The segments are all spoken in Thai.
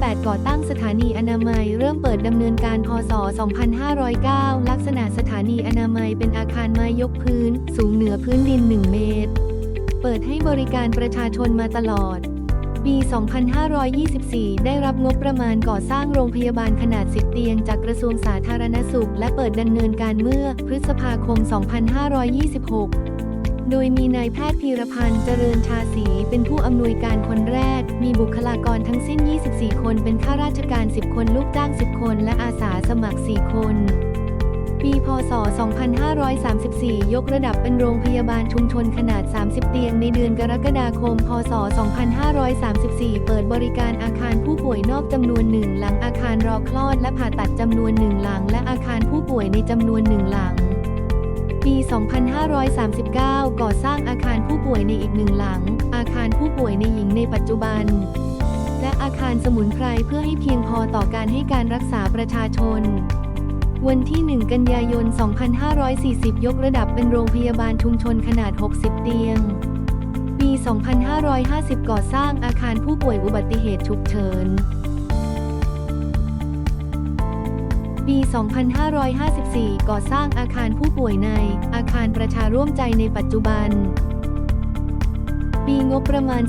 8 ก่อตั้งสถานีอนามัย เริ่มเปิดดำเนินการพศ 2509 ลักษณะสถานีอนามัยเป็นอาคารไม้ยกพื้น สูงเหนือพื้นดิน 1 เมตร เปิดให้บริการประชาชนมาตลอด ปี 2524 ได้รับงบประมาณก่อสร้างโรงพยาบาลขนาด 10 เตียงจากกระทรวงสาธารณสุข และเปิดดำเนินการเมื่อพฤษภาคม 2526 โดยมีนายแพทย์พีรพันธ์เจริญชาสีเป็นผู้อำนวยการคนแรก มีบุคลากรทั้งสิ้น 24 คน เป็นข้าราชการ 10 คน ลูกจ้าง 10 คน และอาสาสมัคร 4 คน ปีพศ 2534 ยกระดับเป็นโรงพยาบาลชุมชนขนาด 30 เตียงในเดือนกรกฎาคม พศ 2534 เปิดบริการอาคารผู้ป่วยนอกจำนวนหนึ่งหลังอาคารรอคลอดและผ่าตัดจำนวนหนึ่งหลัง และอาคารผู้ป่วยในจำนวนหนึ่งหลัง ปี 2539 ก่อสร้างอาคารผู้ป่วยในอีกหนึ่งหลัง อาคารผู้ป่วยในหญิงในปัจจุบัน และอาคารสมุนไพรเพื่อให้เพียงพอต่อการให้การรักษาประชาชน วันที่ 1 กันยายน 2540 ยกระดับเป็นโรงพยาบาลชุมชนขนาด 60 เตียง ปี 2550 ก่อสร้างอาคารผู้ป่วยอุบัติเหตุฉุกเฉิน ปี 2554 ก่อสร้างอาคารผู้ป่วยใน อาคารประชาร่วมใจในปัจจุบัน ปีงบประมาณ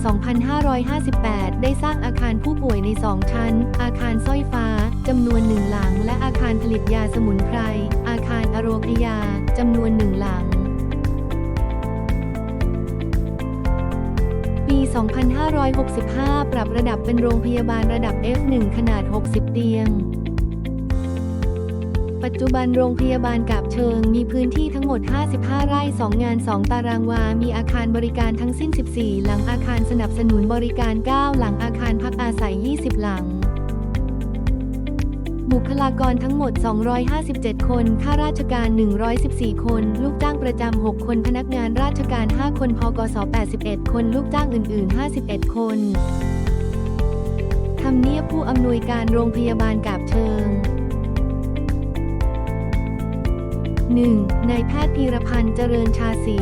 2558 ได้สร้างอาคารผู้ป่วยใน 2 ชั้น อาคารสร้อยฟ้า จำนวนหนึ่งหลัง และอาคารผลิตยาสมุนไพร อาคารอโรคยา จำนวนหนึ่งหลังปี 2565 ปรับระดับเป็นโรงพยาบาลระดับ F1 ขนาด 60 เตียง ปัจจุบันโรงพยาบาลกาบเชิง มีพื้นที่ทั้งหมด 55 ไร่ 2 งาน 2 ตารางวา มีอาคารบริการทั้งสิ้น 14 หลังอาคารสนับสนุนบริการ 9 หลังอาคารพักอาศัย 20 หลัง บุคลากรทั้งหมด 257 คน ข้าราชการ 114 คน ลูกจ้างประจำ 6 คน พนักงานราชการ 5 คน พกส 81 คน ลูกจ้างอื่น ๆ 51 คนทำเนียบผู้อำนวยการโรงพยาบาลกาบเชิง 1. นายแพทย์พีรพันธ์เจริญชาสี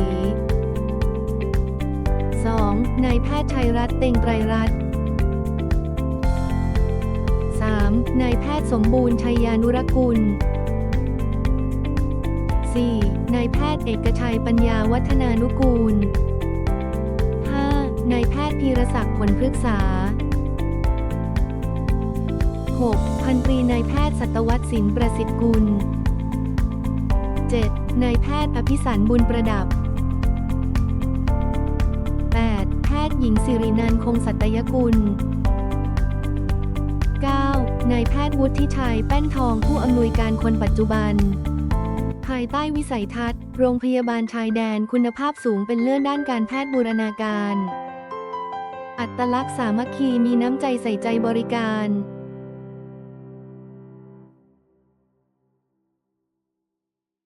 2. นายแพทย์ชัยรัตน์เต็งไตรรัตน์ 3. นายแพทย์สมบูรณ์ชัยยานุรกุล 4. นายแพทย์เอกชัยปัญญาวัฒนานุกูล 5. นายแพทย์พีรศักดิ์ผลพฤกษา 6. พันตรีนายแพทย์สัตวัตศิลป์ประสิทธิ์กุล 7. นายแพทย์อภิสันบุญประดับ 8. แพทย์หญิงสิรินันคงสัตยกุล 9. นายแพทย์วุฒิชัยแป้นทองผู้อำนวยการคนปัจจุบัน ภายใต้วิสัยทัศน์ โรงพยาบาลชายแดนคุณภาพสูงเป็นเลิศด้านการแพทย์บูรณาการ อัตลักษณ์สามัคคีมีน้ำใจใส่ใจบริการ